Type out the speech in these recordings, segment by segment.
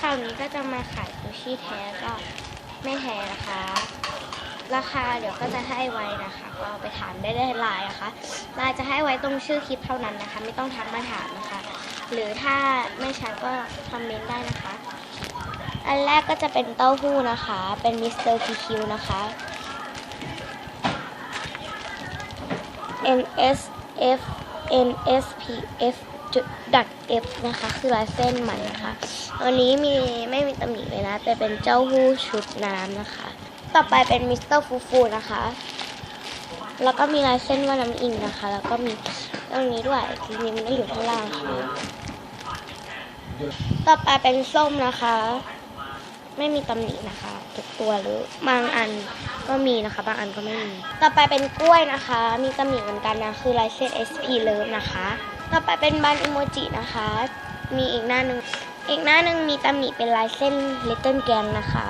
คราวนี้ก็จะมาขายกุชชี่แท้ก็ไม่แท้นะคะ ราคาเดี๋ยวก็จะให้ไว้นะคะ ก็เอาไปถามได้ได้ไลน์นะคะไลน์จะให้ไว้ตรงชื่อคลิปเท่านั้นนะคะ ไม่ต้องทักมาถามนะคะ หรือถ้าไม่ชัดก็คอมเมนต์ได้นะคะ อันแรกก็จะเป็นเต้าหู้นะคะ เป็นมิสเตอร์พีคิวนะคะ NSF NSPF จุดดัก F นะคะ คือลายเส้นมันนะคะอันนี้มีไม่มีตำหนิเลยนะ แต่เป็นเจ้าหู้ชุดน้ำนะคะ ต่อไปเป็นมิสเตอร์ฟูฟูนะคะ แล้วก็มีลายเส้นว่าน้ำอิงนะคะ แล้วก็มีตรงนี้ด้วยทีนี้มันได้อยู่ข้างล่างค่ะต่อไปเป็นส้มนะคะ ไม่มีตำหนินะคะทุกตัวหรือบางอันก็มีนะคะ บางอันก็ไม่มี ต่อไปเป็นกล้วยนะคะ มีตำหนิเหมือนกันนะ คือลายเส้น SP Love นะคะ ต่อไปเป็นบันอิโมจินะคะ มีอีกหน้าหนึ่งอีกหน้าหนึ่งมีตำหนิเป็นลายเส้น Little Gang นะคะ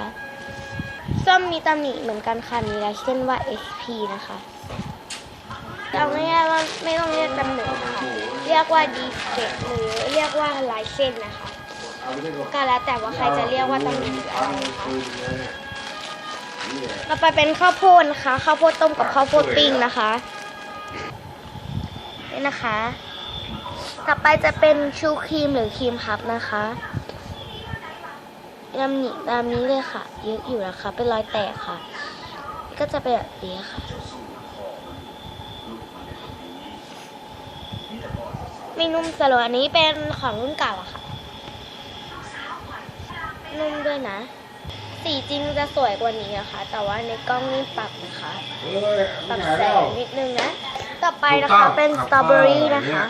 ส้มมีตำหนิเหมือนกันค่ะมีลายเส้นว่า SP นะคะเอาง่ายๆว่าไม่ต้องเรียกตำหนินะคะเรียกว่าดีเกตหรือเรียกว่าลายเส้นนะคะก็แล้วแต่ว่าใครจะเรียกว่าตำหนิออะไรนะคะต่อไปเป็นข้าวโพดนะคะข้าวโพดต้มกับข้าวโพดปิ้งนะคะนี่นะคะ ต่อไปจะเป็นชูครีมหรือครีมพับนะคะยำหนิตามนี้เลยค่ะเยอะอยู่นะคะเป็นรอยแตกค่ะ ก็จะเป็นแบบนี้ค่ะ ไม่นุ่มสโลว์อันนี้เป็นของรุ่นเก่าอะค่ะ นุ่มด้วยนะ สีจริงจะสวยกว่านี้นะคะ แต่ว่าในกล้องนี่ปรับนะคะปรับแสงนิดนึงนะ ต่อไปนะคะเป็นสตรอเบอรี่นะคะ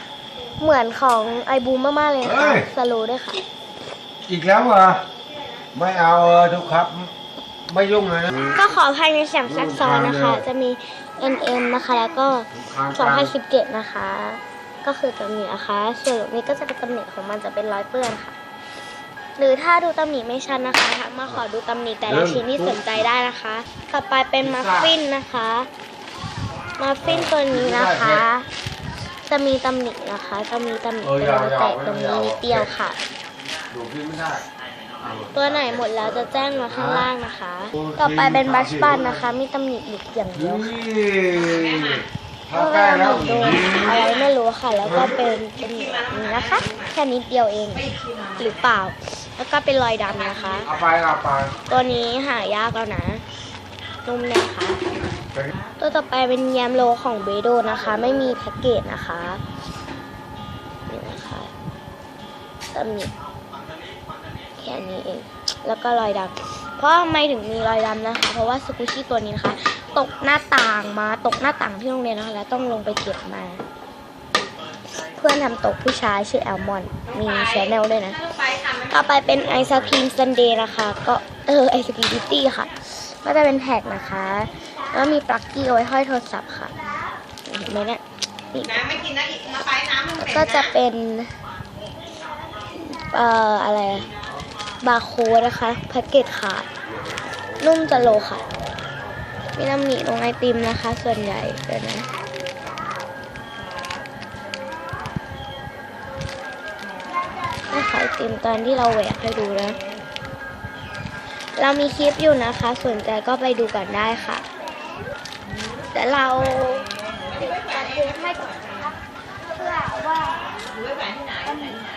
เหมือนของไอบูมมากๆเลยนะคะสโลว์ด้วยค่ะ อีกแล้วเหรอไม่เอาเออทุกครับ ไม่ยุ่งเลยนะ ก็ขอภายในแสงซักซ้อนนะคะ จะมี NM นะคะ แล้วก็ 2017 นะคะ ก็คือตำหนินะคะส่วนนี้ก็จะเป็นตำหนิของมันจะเป็นรอยเปื้อนค่ะ หรือถ้าดูตำหนิไม่ชัดนะคะทักมาขอดูตำหนิแต่ละชิ้นที่สนใจได้นะคะ ต่อไปเป็นมัฟฟินนะคะ มัฟฟินตัวนี้นะคะ จะมีตำหนินะคะ จะมีตำหนิเป็นรอยแตกตรงนี้นิดเดียวค่ะ ดูพี่ไม่ได้ตัวไหนหมดแล้วจะแจ้งมาข้างล่างนะคะ ต่อไปเป็นบัชบันนะคะ มีตำหนิหยุดอย่างเดียวนี่ค่ะเข้าใกล้แล้วโดนอะไรไม่รู้ค่ะ แล้วก็เป็นเป็นแบบนี้นะคะ แค่นิดเดียวเองหรือเปล่า แล้วก็เป็นรอยดำนะคะเอาไปเอาไปตัวนี้หายากแล้วนะนุ่มแน่ค่ะ ตัวต่อไปเป็นแยมโลของเบโดนะคะ ไม่มีแพ็กเกจนะคะนี่นะคะตำหนิแค่นี้เอง แล้วก็รอยดำเพราะทำไมถึงมีรอยดำนะคะ เพราะว่าสกูชี่ตัวนี้นะคะ ตกหน้าต่างมาตกหน้าต่างที่โรงเรียนนะคะแล้วต้องลงไปเก็บมา เพื่อนทำตกผู้ชายชื่อแอลมอนมีแชนแนลด้วยนะ ต่อไปเป็นไอศครีมซันเดย์นะคะ ก็เออไอศครีมบิตตี้ค่ะ ก็จะเป็นแท็กนะคะ แล้วมีปลั๊กกี้เอาไว้ห้อยโทรศัพท์ค่ะเห็นไหมเนี่ยนี่น้ำไม่กินนะอีกมาไปน้ำมันแล้วเป็นก็จะเป็น เอ่ออะไรอะบาร์โค้ดนะคะแพ็กเกจขาด นุ่มจะโลค่ะ มีน้ำหนีลงไอติมนะคะ ส่วนใหญ่เดี๋ยวนะให้ขายไอติมตอนที่เราแหวกให้ดูนะ เรามีคลิปอยู่นะคะ สนใจก็ไปดูก่อนได้ค่ะ แต่เราติดตัดเทปให้ก่อนนะคะเพื่อว่าไว้แหวนที่ไหนแหวนที่ไหน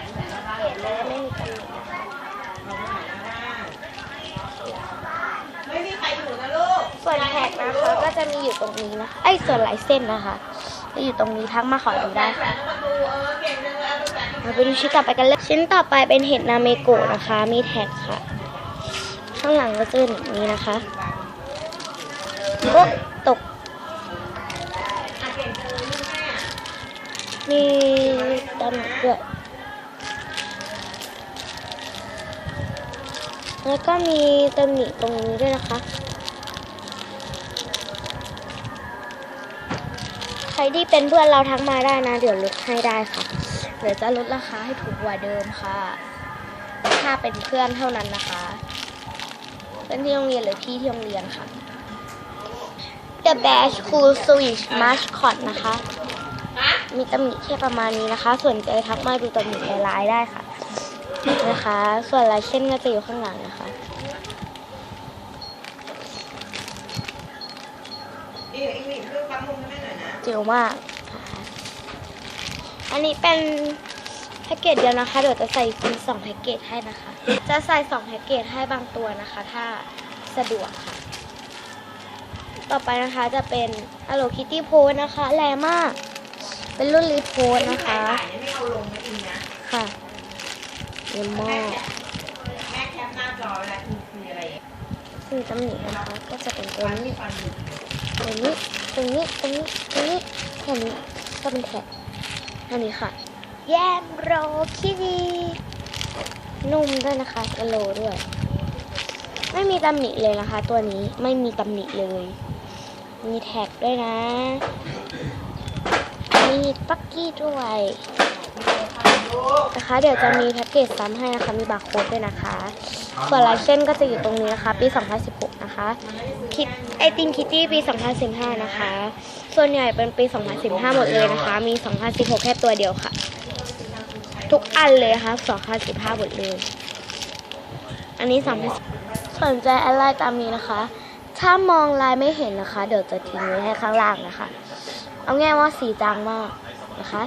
เห็นเลยไม่มีตำหนินะคะไม่มีใครส่วนแท็กนะคะก็จะมีอยู่ตรงนี้นะคะไอ้ส่วนหลายเส้นนะคะจะอยู่ตรงนี้ทักมาขอดูได้แหวค่ะนประตูเออเก่งจังเอาแหวนที่เราไปดูชิ้นต่อไปกันเลยชิ้นต่อไปเป็นเห็ดนาเมโกะนะคะ มีแท็กค่ะ ข้างหลังก็จะเป็นแบบนี้นะคะโอ๊ะตกอะเก่งจังเลยลูกแม่มีตำหนิด้วยแล้วก็มีตำหนิตรงนี้ด้วยนะคะ ใครที่เป็นเพื่อนเราทักมาได้นะ เดี๋ยวลดให้ได้ค่ะ เดี๋ยวจะลดราคาให้ถูกกว่าเดิมค่ะ ถ้าเป็นเพื่อนเท่านั้นนะคะ พื่อนที่โรงเรียนหรือพี่ที่โรงเรียนค่ะ The Bash Cool Switch Mascot นะคะ มีตำหนิแค่ประมาณนี้นะคะสนใจทักมาดูตำหนิในไลน์ได้ค่ะ นะคะ ส่วนลายเส้นก็จะอยู่ข้างหลังนะคะเจิ๋วมาก อันนี้เป็น แพ็กเกจเดียวนะคะเดี๋ยวจะใส่ฟรีสองแพ็กเกจให้นะคะ จะใส่สองแพ็กเกจให้บางตัวนะคะ ถ้าสะดวกค่ะ ต่อไปนะคะจะเป็น Hello Kitty Pose นะคะแรงมาก เป็นรุ่นรีโพสนะคะไม่เอาลงนะอิงนะค่ะเยี่ยมม่ากแคปแม่แคปหน้าจอเวลาคุณคุยอะไรอย่างเงี้ยซึ่งตำหนินะคะก็จะเป็นตัวนี้ตรงนี้ตรงนี้ตรงนี้ตรงนี้แค่นี้ก็เป็นแท็กอันนี้ค่ะ แยมโรคิดีนุ่มด้วยนะคะกะโลด้วย ไม่มีตำหนิเลยนะคะ ตัวนี้ไม่มีตำหนิเลย มีแท็กด้วยนะ มีปักกี้ด้วยนะคะ เดี๋ยวจะมีแพ็กเกจซ้ำให้นะคะ มีบาร์โค้ดด้วยนะคะ ส่วนลายเส้นก็จะอยู่ตรงนี้นะคะ ปี 2016 นะคะคิดไอติมคิตตี้ปี 2015 นะคะ ส่วนใหญ่เป็นปี 2015 หมดเลยนะคะ มี 2016 แค่ตัวเดียวค่ะ ทุกอันเลยค่ะคะ2015หมดเลย อันนี้สามสนใจอะไรตามนี้นะคะ ถ้ามองลายไม่เห็นนะคะ เดี๋ยวจะทิ้งไว้ให้ข้างล่างนะคะ เอาง่ายว่าสีจางมากนะคะ